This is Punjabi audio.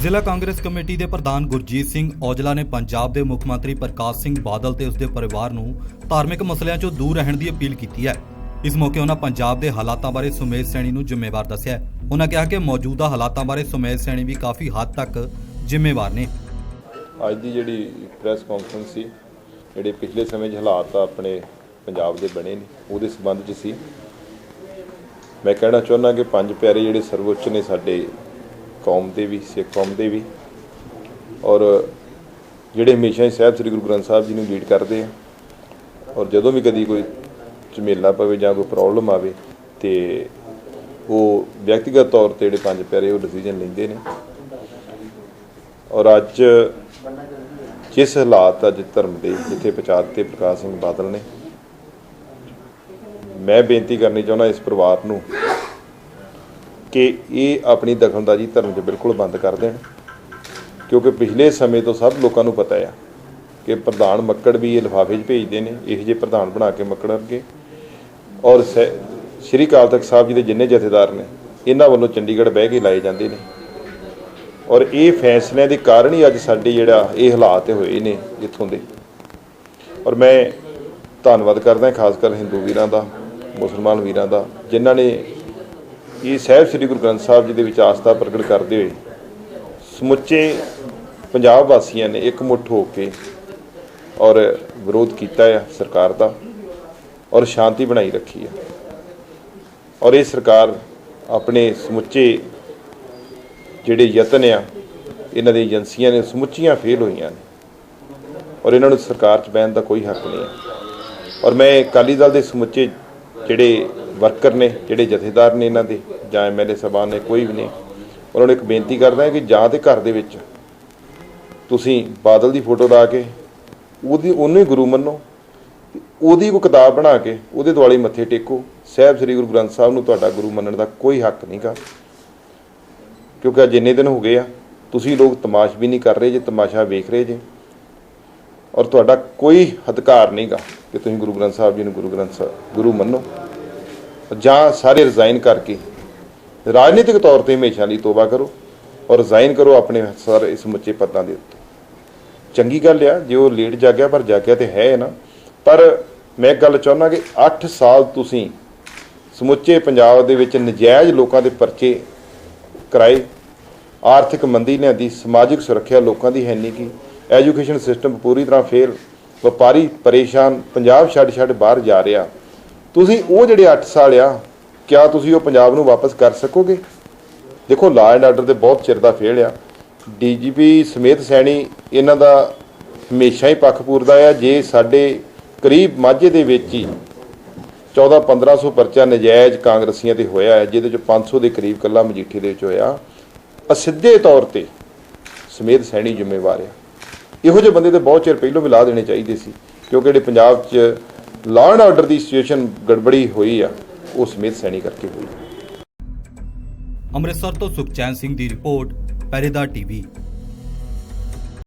ਜ਼ਿਲ੍ਹਾ ਕਾਂਗਰਸ ਕਮੇਟੀ ਦੇ ਪ੍ਰਧਾਨ ਗੁਰਜੀਤ ਸਿੰਘ ਔਜਲਾ ਨੇ ਪੰਜਾਬ ਦੇ ਮੁੱਖ ਮੰਤਰੀ ਪ੍ਰਕਾਸ਼ ਸਿੰਘ ਬਾਦਲ ਤੇ ਉਸਦੇ ਪਰਿਵਾਰ ਨੂੰ ਧਾਰਮਿਕ ਮਸਲਿਆਂ 'ਚੋਂ ਦੂਰ ਰਹਿਣ ਦੀ ਅਪੀਲ ਕੀਤੀ ਹੈ। ਇਸ ਮੌਕੇ ਉਹਨਾਂ ਪੰਜਾਬ ਦੇ ਹਾਲਾਤਾਂ ਬਾਰੇ ਸੁਮੇਧ ਸੈਣੀ ਨੂੰ ਜ਼ਿੰਮੇਵਾਰ ਦੱਸਿਆ ਉਹਨਾਂ ਕਿਹਾ ਕਿ ਮੌਜੂਦਾ ਹਾਲਾਤਾਂ ਬਾਰੇ ਸੁਮੇਧ ਸੈਣੀ ਵੀ ਕਾਫੀ ਹੱਦ ਤੱਕ ਜ਼ਿੰਮੇਵਾਰ ਨੇ। ਅੱਜ ਦੀ ਜਿਹੜੀ ਪ੍ਰੈਸ ਕਾਨਫਰੰਸ ਸੀ, ਜਿਹੜੇ ਪਿਛਲੇ ਸਮੇਂ 'ਚ ਹਾਲਾਤ ਆਪਣੇ ਪੰਜਾਬ ਦੇ ਬਣੇ ਨੇ, ਉਹਦੇ ਸੰਬੰਧ 'ਚ ਸੀ। ਮੈਂ ਕਹਿਣਾ ਚਾਹੁੰਦਾ ਕਿ ਪੰਜ ਪਿਆਰੇ ਜਿਹੜੇ ਸਰਵਉੱਚ ਨੇ ਸਾਡੇ ਕੌਮ ਦੇ ਵੀ, ਸਿੱਖ ਕੌਮ ਦੇ ਵੀ। ਔਰ ਜਿਹੜੇ ਹਮੇਸ਼ਾ ਹੀ ਸਾਹਿਬ ਸ੍ਰੀ ਗੁਰੂ ਗ੍ਰੰਥ ਸਾਹਿਬ ਜੀ ਨੂੰ ਲੀਡ ਕਰਦੇ ਆ, ਔਰ ਜਦੋਂ ਵੀ ਕਦੀ ਕੋਈ ਝਮੇਲਾ ਪਵੇ ਜਾਂ ਕੋਈ ਪ੍ਰੋਬਲਮ ਆਵੇ ਤੇ ਉਹ ਵਿਅਕਤੀਗਤ ਤੌਰ ਤੇ ਜਿਹੜੇ ਪੰਜ ਪਿਆਰੇ ਉਹ ਡਿਸੀਜਨ ਲੈਂਦੇ ਨੇ। ਔਰ ਅੱਜ ਜਿਸ ਹਾਲਾਤ ਅੱਜ ਧਰਮ ਦੇ, ਜਿੱਥੇ ਪਹੁੰਚਾ ਦਿੱਤੇ ਪ੍ਰਕਾਸ਼ ਸਿੰਘ ਬਾਦਲ ਨੇ, ਮੈਂ ਬੇਨਤੀ ਕਰਨੀ ਚਾਹੁੰਦਾ ਇਸ ਪਰਿਵਾਰ ਨੂੰ ਕਿ ਇਹ ਆਪਣੀ ਦਖਲਅੰਦਾਜ਼ੀ ਧਰਮ 'ਚ ਬਿਲਕੁਲ ਬੰਦ ਕਰ ਦੇਣ। ਕਿਉਂਕਿ ਪਿਛਲੇ ਸਮੇਂ ਤੋਂ ਸਭ ਲੋਕਾਂ ਨੂੰ ਪਤਾ ਆ ਕਿ ਪ੍ਰਧਾਨ ਮੱਕੜ ਵੀ ਇਹ ਲਿਫਾਫੇ 'ਚ ਭੇਜਦੇ ਨੇ, ਇਹੋ ਜਿਹੇ ਪ੍ਰਧਾਨ ਬਣਾ ਕੇ ਮੱਕੜ ਅੱਗੇ। ਔਰ ਸੈ- ਸ਼੍ਰੀ ਅਕਾਲ ਤਖਤ ਸਾਹਿਬ ਜੀ ਦੇ ਜਿੰਨੇ ਜਥੇਦਾਰ ਨੇ, ਇਹਨਾਂ ਵੱਲੋਂ ਚੰਡੀਗੜ੍ਹ ਬਹਿ ਕੇ ਲਾਏ ਜਾਂਦੇ ਨੇ। ਔਰ ਇਹ ਫੈਸਲਿਆਂ ਦੇ ਕਾਰਨ ਹੀ ਅੱਜ ਸਾਡੇ ਜਿਹੜਾ ਇਹ ਹਾਲਾਤ ਹੋਏ ਨੇ ਇੱਥੋਂ ਦੇ। ਔਰ ਮੈਂ ਧੰਨਵਾਦ ਕਰਦਾ ਖਾਸ ਕਰ ਹਿੰਦੂ ਵੀਰਾਂ ਦਾ, ਮੁਸਲਮਾਨ ਵੀਰਾਂ ਦਾ, ਜਿਨ੍ਹਾਂ ਨੇ ਇਹ ਸਾਹਿਬ ਸ੍ਰੀ ਗੁਰੂ ਗ੍ਰੰਥ ਸਾਹਿਬ ਜੀ ਦੇ ਵਿੱਚ ਆਸਥਾ ਪ੍ਰਗਟ ਕਰਦੇ ਹੋਏ ਸਮੁੱਚੇ ਪੰਜਾਬ ਵਾਸੀਆਂ ਨੇ ਇਕਮੁੱਠ ਹੋ ਕੇ ਔਰ ਵਿਰੋਧ ਕੀਤਾ ਹੈ ਸਰਕਾਰ ਦਾ ਔਰ ਸ਼ਾਂਤੀ ਬਣਾਈ ਰੱਖੀ ਹੈ ਔਰ ਇਹ ਸਰਕਾਰ ਆਪਣੇ ਸਮੁੱਚੇ ਜਿਹੜੇ ਯਤਨ ਆ, ਇਹਨਾਂ ਦੀ ਏਜੰਸੀਆਂ ਨੇ ਸਮੁੱਚੀਆਂ ਫੇਲ ਹੋਈਆਂ ਨੇ ਔਰ ਇਹਨਾਂ ਨੂੰ ਸਰਕਾਰ 'ਚ ਬਹਿਣ ਦਾ ਕੋਈ ਹੱਕ ਨਹੀਂ ਹੈ ਔਰ ਮੈਂ ਅਕਾਲੀ ਦਲ ਦੇ ਸਮੁੱਚੇ ਜਿਹੜੇ ਵਰਕਰ ਨੇ, ਜਿਹੜੇ ਜਥੇਦਾਰ ਨੇ ਇਹਨਾਂ ਦੇ ਜਾਂ ਐਮਐਲਏ ਸਾਹਿਬਾਨ ਨੇ, ਕੋਈ ਵੀ ਨੇ ਉਹਨਾਂ ਨੂੰ ਇੱਕ ਬੇਨਤੀ ਕਰਦਾ ਹਾਂ ਕਿ ਜਾਂ ਤੇ ਘਰ ਦੇ ਵਿੱਚ ਤੁਸੀਂ ਬਾਦਲ ਦੀ ਫੋਟੋ ਲਾ ਕੇ, ਉਹਦੀ, ਉਹਨੂੰ ਹੀ ਗੁਰੂ ਮੰਨੋ ਉਹਦੀ ਕੋਈ ਕਿਤਾਬ ਬਣਾ ਕੇ, ਉਹਦੇ ਦੁਆਲੇ ਮੱਥੇ ਟੇਕੋ, ਸਾਹਿਬ ਸ੍ਰੀ ਗੁਰੂ ਗ੍ਰੰਥ ਸਾਹਿਬ ਨੂੰ ਤੁਹਾਡਾ ਗੁਰੂ ਮੰਨਣ ਦਾ ਕੋਈ ਹੱਕ ਨਹੀਂਗਾ ਕਿਉਂਕਿ ਅੱਜ ਇੰਨੇ ਦਿਨ ਹੋ ਗਏ ਆ, ਤੁਸੀਂ ਲੋਕ ਤਮਾਸ਼ ਵੀ ਨਹੀਂ ਕਰ ਰਹੇ ਜੇ, ਤਮਾਸ਼ਾ ਵੇਖ ਰਹੇ ਜੇ। ਔਰ ਤੁਹਾਡਾ ਕੋਈ ਅਧਿਕਾਰ ਨਹੀਂਗਾ ਕਿ ਤੁਸੀਂ ਗੁਰੂ ਗ੍ਰੰਥ ਸਾਹਿਬ ਜੀ ਨੂੰ ਗੁਰੂ ਗ੍ਰੰਥ ਸਾਹਿਬ ਗੁਰੂ ਮੰਨੋ। ਜਾਂ ਸਾਰੇ ਰਿਜ਼ਾਈਨ ਕਰਕੇ ਰਾਜਨੀਤਿਕ ਤੌਰ ਤੇ ਹਮੇਸ਼ਾ ਲਈ ਤੋਬਾ ਕਰੋ ਔਰ ਰਿਜ਼ਾਈਨ ਕਰੋ ਆਪਣੇ ਸਾਰੇ ਸਮੁੱਚੇ ਪਦਾਂ ਦੇ ਉੱਤੇ। ਚੰਗੀ ਗੱਲ ਆ, ਜੇ ਉਹ ਲੇਟ ਜਾਗਿਆ, ਪਰ ਜਾਗਿਆ ਤੇ ਹੈ ਨਾ। ਪਰ ਮੈਂ ਇੱਕ ਗੱਲ ਚਾਹੁੰਦਾ ਕਿ 8 ਸਾਲ ਤੁਸੀਂ ਸਮੁੱਚੇ ਪੰਜਾਬ ਦੇ ਵਿੱਚ ਨਜਾਇਜ਼ ਲੋਕਾਂ ਦੇ ਪਰਚੇ ਕਰਾਏ। ਆਰਥਿਕ ਮੰਦੀ ਲਿਆਂਦੀ, ਸਮਾਜਿਕ ਸੁਰੱਖਿਆ ਲੋਕਾਂ ਦੀ ਹੈ ਨਹੀਂ ਕੀ। ਐਜੂਕੇਸ਼ਨ ਸਿਸਟਮ ਪੂਰੀ ਤਰ੍ਹਾਂ ਫੇਲ, ਵਪਾਰੀ ਪਰੇਸ਼ਾਨ, ਪੰਜਾਬ ਛੱਡ ਛੱਡ ਬਾਹਰ ਜਾ ਰਿਹਾ। ਤੁਸੀਂ ਉਹ ਜਿਹੜੇ 8 ਸਾਲ ਆ, ਕਿਆ ਤੁਸੀਂ ਉਹ ਪੰਜਾਬ ਨੂੰ ਵਾਪਸ ਕਰ ਸਕੋਗੇ? ਦੇਖੋ ਲਾ ਐਂਡ ਆਰਡਰ ਤੇ ਬਹੁਤ ਚਿਰ ਦਾ ਫੇਲ ਆ। ਡੀਜੀਪੀ ਸਮੇਤ ਸੈਣੀ ਇਹਨਾਂ ਦਾ ਹਮੇਸ਼ਾ ਹੀ ਪੱਖਪੂਰਦਾ ਆ। ਜੇ ਸਾਡੇ ਕਰੀਬ ਮਾਝੇ ਦੇ ਵਿੱਚ ਹੀ 14 1500 ਪਰਚਾ ਨਜਾਇਜ਼ ਕਾਂਗਰਸੀਆਂ ਤੇ ਹੋਇਆ ਹੈ, ਜਿਹਦੇ ਚ 500 ਦੇ ਕਰੀਬ ਕੱਲਾ ਮਜੀਠੀ ਦੇ ਵਿੱਚ ਹੋਇਆ, ਅਸਿੱਧੇ ਤੌਰ ਤੇ ਸਮੇਤ ਸੈਣੀ ਜ਼ਿੰਮੇਵਾਰ ਆ। ਇਹੋ ਜਿਹੇ ਬੰਦੇ ਤੇ ਬਹੁਤ ਚਿਰ ਪਹਿਲਾਂ ਵੀ ਲਾ ਦੇਣੇ ਚਾਹੀਦੇ ਸੀ, ਕਿਉਂਕਿ ਜਿਹੜੇ ਪੰਜਾਬ 'ਚ ਲਾਅ ਐਂਡ ਆਰਡਰ ਦੀ ਸਿਚੁਏਸ਼ਨ ਗੜਬੜੀ ਹੋਈ ਆ, ਉਹ ਸਮੇਤ ਸੈਣੀ ਕਰਕੇ ਹੋਈ ਅੰਮ੍ਰਿਤਸਰ ਤੋਂ ਸੁਖਚੈਨ ਸਿੰਘ ਦੀ ਰਿਪੋਰਟ ਪਹਿਰੇਦਾਰ ਟੀਵੀ।